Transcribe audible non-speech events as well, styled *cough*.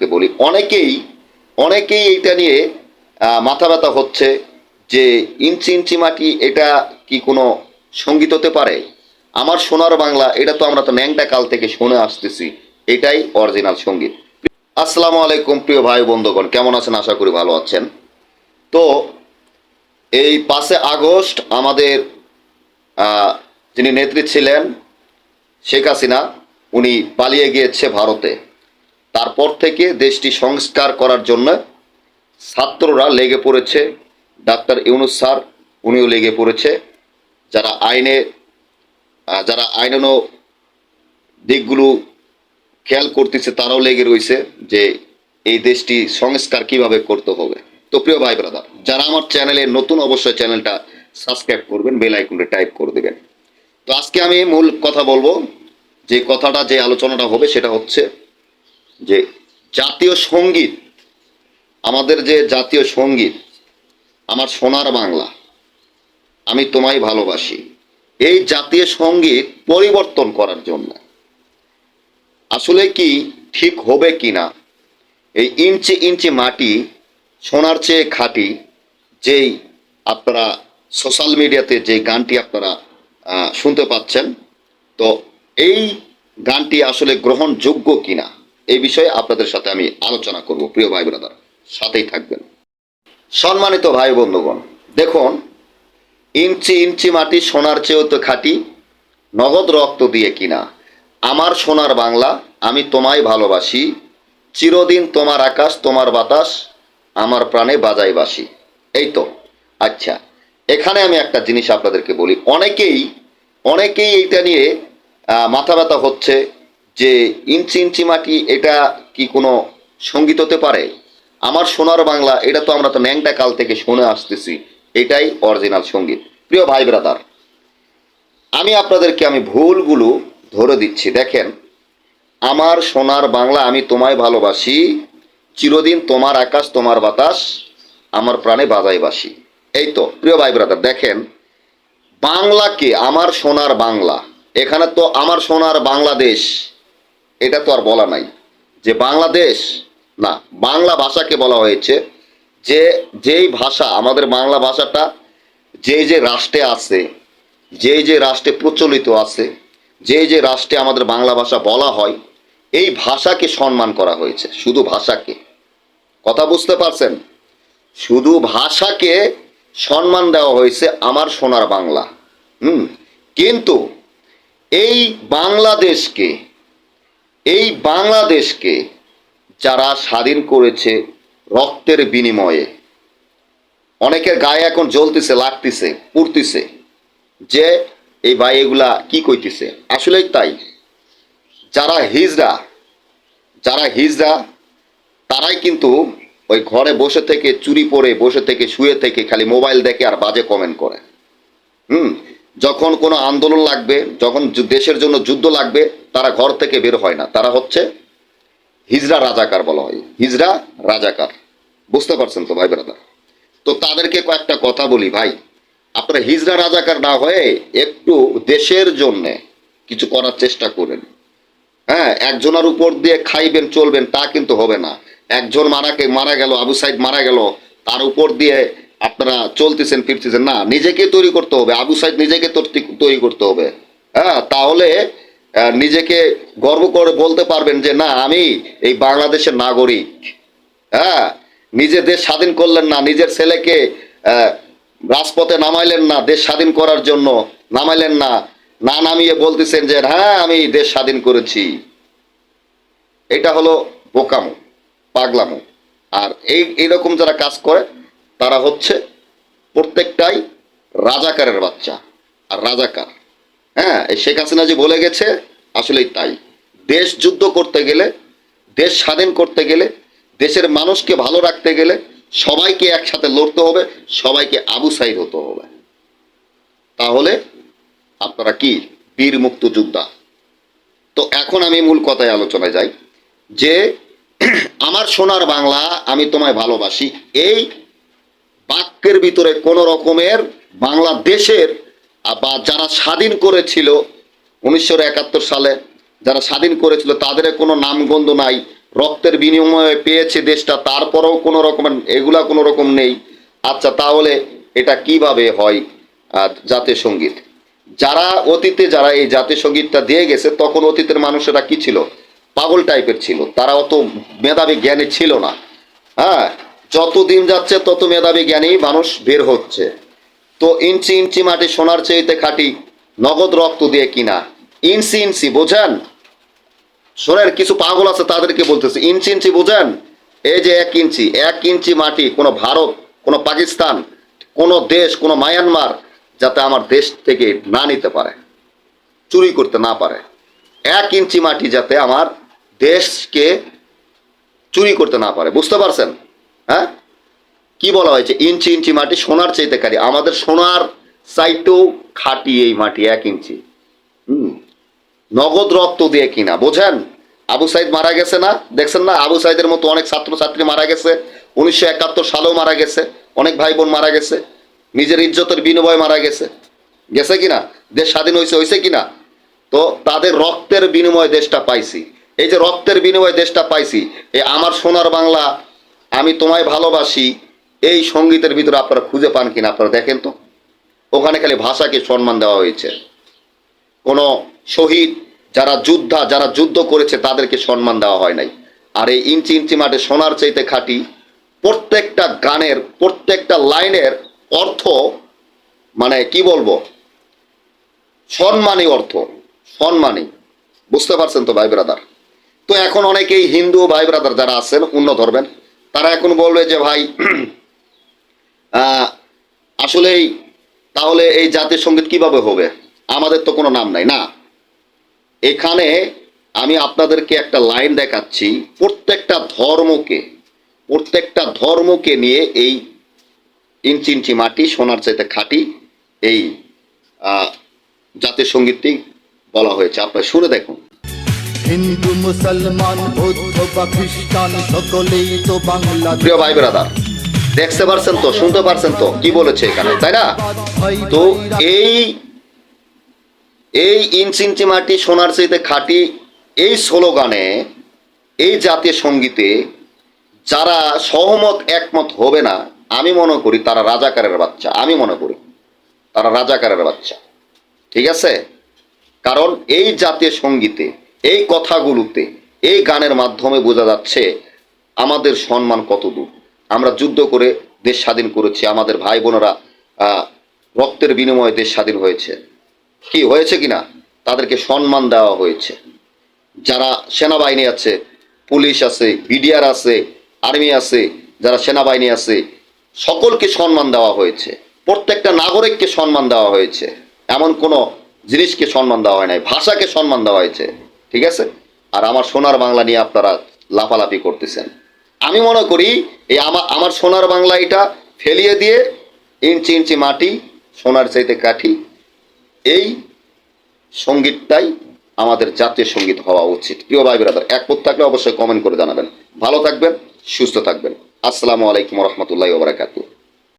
বলি, অনেকেই অনেকেই এটা নিয়ে মাথা ব্যথা হচ্ছে যে ইঞ্চি ইঞ্চি মাটি এটা কি কোনো সংগীত হতে পারে? আমার সোনার বাংলা, এটা তো আমরা তো ন্যাংটা কাল থেকে শুনে আসতেছি, এটাই অরিজিনাল সংগীত। আসসালামু আলাইকুম প্রিয় ভাই বন্ধুগণ, কেমন আছেন? আশা করি ভালো আছেন। তো, এই পাঁচে আগস্ট আমাদের যিনি নেত্রী ছিলেন, শেখ হাসিনা, উনি পালিয়ে গিয়েছে ভারতে। তারপর থেকে দেশটি সংস্কার করার জন্য ছাত্ররা লেগে পড়েছে। ডাক্তার ইউনুস স্যার, উনিও লেগে পড়েছে। যারা আইনে যারা আইনানো দিকগুলো খেয়াল করতেছে, তারাও লেগে রয়েছে যে এই দেশটি সংস্কার কীভাবে করতে হবে। তো প্রিয় ভাই ব্রাদার, যারা আমার চ্যানেলে নতুন, অবশ্যই চ্যানেলটা সাবস্ক্রাইব করবেন, বেল আইকনটা টাইপ করে দেবেন। তো আজকে আমি মূল কথা বলব। যে কথাটা, যে আলোচনাটা হবে, সেটা হচ্ছে যে জাতীয় সংগীত, আমাদের যে জাতীয় সংগীত, আমার সোনার বাংলা, আমি তোমায় ভালোবাসি। এই জাতীয় সংগীত পরিবর্তন করার জন্য। আসলে কি ঠিক হবে কি না? এই ইঞ্চি ইঞ্চি মাটি, সোনার চেয়ে খাঁটি, যেই আপনারা সোশ্যাল মিডিয়াতে যে গানটি আপনারা শুনতে পাচ্ছেন, তো এই গানটি আসলে গ্রহণযোগ্য কিনা? এই বিষয়ে আপনাদের সাথে আমি আলোচনা করব, প্রিয় ভাই ব্রাদার সাথেই থাকবেন। সম্মানিত ভাই বন্ধুগণ, দেখুন, ইঞ্চি ইঞ্চি মাটি সোনার চেয়েও তো খাঁটি, নগদ রক্ত দিয়ে কিনা। আমার সোনার বাংলা, আমি তোমায় ভালোবাসি, চিরদিন তোমার আকাশ, তোমার বাতাস, আমার প্রাণে বাজাই বাসি। এই তো আচ্ছা এখানে আমি একটা জিনিস আপনাদেরকে বলি। অনেকেই অনেকেই এইটা নিয়ে মাথা ব্যথা হচ্ছে যে ইঞ্চি ইঞ্চি মাটি, এটা কি কোনো সংগীত হতে পারে? আমার সোনার বাংলা, এটা তো আমরা তো ন্যাংটা কাল থেকে শুনে আসতেছি। এটাই অরিজিনাল সংগীত। প্রিয় ভাই ব্রাদার, আমি আপনাদেরকে আমি ভুলগুলো ধরে দিচ্ছি। দেখেন, আমার সোনার বাংলা আমি তোমায় ভালোবাসি, চিরদিন তোমার আকাশ, তোমার বাতাস, আমার প্রাণে বাজাই বাসি। এই তো, প্রিয় ভাই ব্রাদার, দেখেন, বাংলাকে, আমার সোনার বাংলা, এখানে তো আমার সোনার বাংলাদেশ এটা তো আর বলা নাই। যে বাংলাদেশ, না, বাংলা ভাষাকে বলা হয়েছে যে যেই ভাষা, আমাদের বাংলা ভাষাটা যে যে রাষ্ট্রে আছে যে যে রাষ্ট্রে প্রচলিত আছে যে যে রাষ্ট্রে আমাদের বাংলা ভাষা বলা হয়, এই ভাষাকে সম্মান করা হয়েছে, শুধু ভাষাকে। কথা বুঝতে পারছেন? শুধু ভাষাকে সম্মান দেওয়া হয়েছে আমার সোনার বাংলা। হুম, কিন্তু এই বাংলাদেশকে এই বাংলাদেশকে যারা স্বাধীন করেছে রক্তের বিনিময়ে, অনেকের গায়ে এখন জ্বলতেছে, লাগতেছে, পুড়তেছে, যে এই ভাই এগুলা কি কইতেছে? আসলেই তাই। যারা হিজড়া যারা হিজড়া, তারাই কিন্তু ওই ঘরে বসে থেকে, চুরি পরে বসে থেকে, শুয়ে থেকে খালি মোবাইল দেখে আর বাজে কমেন্ট করে। হুম? যখন কোনো আন্দোলন লাগবে, যখন দেশের জন্য যুদ্ধ লাগবে, তারা ঘর থেকে বের হয় না। তারা হচ্ছে হিজরা রাজাকার বলা হয়। হিজরা রাজাকার। বুঝতে পারছেন তো, ভাই ব্রাদার? তো তাদেরকে কয়েকটা কথা বলি, ভাই। আপনারা হিজরা রাজাকার না হয়ে একটু দেশের জন্যে কিছু করার চেষ্টা করেন। হ্যাঁ একজনের উপর দিয়ে খাইবেন, চলবেন, তা কিন্তু হবে না। একজন মারাকে মারা গেল, আবু সাইদ মারা গেল, তার উপর দিয়ে আপনারা চলতেছেন, ফিরতেছেন, না, নিজেকে তৈরি করতে হবে, আবু সাইদ নিজেকে তৈরি- করতে হবে। হ্যাঁ তাহলে নিজেকে গর্ব করে বলতে পারবেন যে, না, আমি এই বাংলাদেশের নাগরিক। হ্যাঁ নিজে দেশ স্বাধীন করলেন না, নিজের ছেলেকে রাজপথে নামাইলেন না, দেশ স্বাধীন করার জন্য নামাইলেন না না নামিয়ে বলতেছেন যে হ্যাঁ আমি দেশ স্বাধীন করেছি। এটা হলো বোকামো, পাগলামো। আর এই এইরকম যারা কাজ করে তারা হচ্ছে প্রত্যেকটাই রাজাকারের বাচ্চা আর রাজাকার। হ্যাঁ এই শেখ হাসিনা যে বলে গেছে, আসলেই তাই। দেশ যুদ্ধ করতে গেলে, দেশ স্বাধীন করতে গেলে, দেশের মানুষকে ভালো রাখতে গেলে সবাইকে একসাথে লড়তে হবে, সবাইকে আবু সাইদ হতে হবে। তাহলে আপনারা কি? বীর মুক্ত যোদ্ধা তো এখন আমি মূল কথায় আলোচনায় যাই যে, আমার সোনার বাংলা আমি তোমায় ভালোবাসি, এই বাক্যের ভিতরে কোনো রকমের বাংলাদেশের বা যারা স্বাধীন করেছিল উনিশশো একাত্তর সালে, যারা স্বাধীন করেছিল, তাদের কোনো নামগন্ধ নাই। রক্তের বিনিময়ে পেয়েছে দেশটা, তারপরেও কোনো রকমের, এগুলা কোনো রকম নেই। আচ্ছা তাহলে এটা কীভাবে হয় জাতীয় সংগীত যারা অতীতে, যারা এই জাতীয় সঙ্গীতটা দিয়ে গেছে, তখন অতীতের মানুষেরা কি ছিল? পাগল টাইপের ছিল। তারা অত মেধাবী, জ্ঞানী ছিল না। হ্যাঁ? যত দিন যাচ্ছে তত মেধাবী জ্ঞানী মানুষ বের হচ্ছে। তো ইঞ্চি ইঞ্চি মাটি সোনার চেয়েতে খাটি নগদ রক্ত দিয়ে কিনা? ইঞ্চি ইঞ্চি, বোঝেন? শোনেন কিছু পাগল আছে, তাদেরকে বলতেছে, ইঞ্চি ইঞ্চি বোঝেন? এই যে এক ইঞ্চি এক ইঞ্চি মাটি, কোনো ভারত, কোনো পাকিস্তান, কোনো দেশ, কোনো মায়ানমার, যাতে আমার দেশ থেকে না নিতে পারে, চুরি করতে না পারে। এক ইঞ্চি মাটি যাতে আমার দেশকে চুরি করতে না পারে, বুঝতে পারছেন? হ্যাঁ? কি বলা হয়েছে? ইঞ্চি ইঞ্চি মাটি সোনার চাইতে কারি আমাদের সোনার চাইতেও খাটি এই মাটি, এক ইঞ্চি। হুম। নগদ রক্ত দিয়ে কিনা, বোঝেন? আবু সাইদ মারা গেছে না? দেখছেন না? আবু সাইদের মতো অনেক ছাত্রছাত্রী মারা গেছে। উনিশশো একাত্তর সালেও মারা গেছে। অনেক ভাই বোন মারা গেছে। নিজের ইজ্জতের বিনিময়ে মারা গেছে। গেছে কিনা? দেশ স্বাধীন হয়েছে হয়েছে কিনা? তো তাদের রক্তের বিনিময়ে দেশটা পাইছি। এই যে রক্তের বিনিময়ে দেশটা পাইছি এই আমার সোনার বাংলা আমি তোমায় ভালোবাসি। এই সঙ্গীতের ভিতরে আপনারা খুঁজে পান কিনা আপনারা দেখেন তো। ওখানে খালি ভাষাকে সম্মান দেওয়া হয়েছে। কোনো শহীদ, যারা যোদ্ধা, যারা যুদ্ধ করেছে, তাদেরকে সম্মান দেওয়া হয় নাই। আর এই ইঞ্চি ইঞ্চি মাঠে সোনার চাইতে খাটি প্রত্যেকটা গানের, প্রত্যেকটা লাইনের অর্থ মানে কি বলব? সম্মানী অর্থ সম্মানী বুঝতে পারছেন তো ভাই ব্রাদার তো এখন অনেকেই হিন্দু ভাই ব্রাদার যারা আছেন অন্য ধর্মের তারা এখন বলবে যে ভাই *clears throat* আসলেই তাহলে এই জাতীয় সংগীত কীভাবে হবে? আমাদের তো কোনো নাম নাই, না? এখানে আমি আপনাদেরকে একটা লাইন দেখাচ্ছি। প্রত্যেকটা ধর্মকে প্রত্যেকটা ধর্মকে নিয়ে এই ইঞ্চি ইঞ্চি মাটি, সোনার চাইতে খাঁটি এই জাতীয় সঙ্গীতটি বলা হয়েছে। আপনারা শুনে দেখুন। হিন্দু, মুসলমান, বৌদ্ধ বা খ্রিস্টান, সকলেই তো বাংলা প্রিয় ভাই ব্রাদার, দেখতে পারছেন তো, শুনতে পারছেন তো, কি বলেছে এখানে, তাই না? তো এই এই ইঞ্চি ইঞ্চি মাটি সোনার চাইতে খাঁটি, এই স্লোগানে, এই জাতীয় সঙ্গীতে যারা সহমত একমত হবে না, আমি মনে করি তারা রাজাকারের বাচ্চা, আমি মনে করি তারা রাজাকারের বাচ্চা, ঠিক আছে? কারণ এই জাতীয় সঙ্গীতে এই কথাগুলোতে, এই গানের মাধ্যমে বোঝা যাচ্ছে আমাদের সম্মান কত দূর। আমরা যুদ্ধ করে দেশ স্বাধীন করেছি, আমাদের ভাই বোনেরা রক্তের বিনিময়ে দেশ স্বাধীন হয়েছে। কি হয়েছে কিনা তাদেরকে সম্মান দেওয়া হয়েছে। যারা সেনাবাহিনী আছে, পুলিশ আছে, বিডিআর আছে, আর্মি আছে, যারা সেনাবাহিনী আছে, সকলকে সম্মান দেওয়া হয়েছে। প্রত্যেকটা নাগরিককে সম্মান দেওয়া হয়েছে। এমন কোনো জিনিসকে সম্মান দেওয়া হয় নাই, ভাষাকে সম্মান দেওয়া হয়েছে। ঠিক আছে? আর আমার সোনার বাংলা নিয়ে আপনারা লাফালাফি করতেছেন। আমি মনে করি এই আমার আমার সোনার বাংলা এটা ফেলিয়ে দিয়ে ইঞ্চি ইঞ্চি মাটি, সোনার চাইতে কাঠি, এই সঙ্গীতটাই আমাদের জাতীয় সংগীত হওয়া উচিত। প্রিয় ভাই ব্রাদার একমত থাকলে অবশ্যই কমেন্ট করে জানাবেন। ভালো থাকবেন, সুস্থ থাকবেন। আসসালামু আলাইকুম রহমতুল্লাহ ওবরাকাতু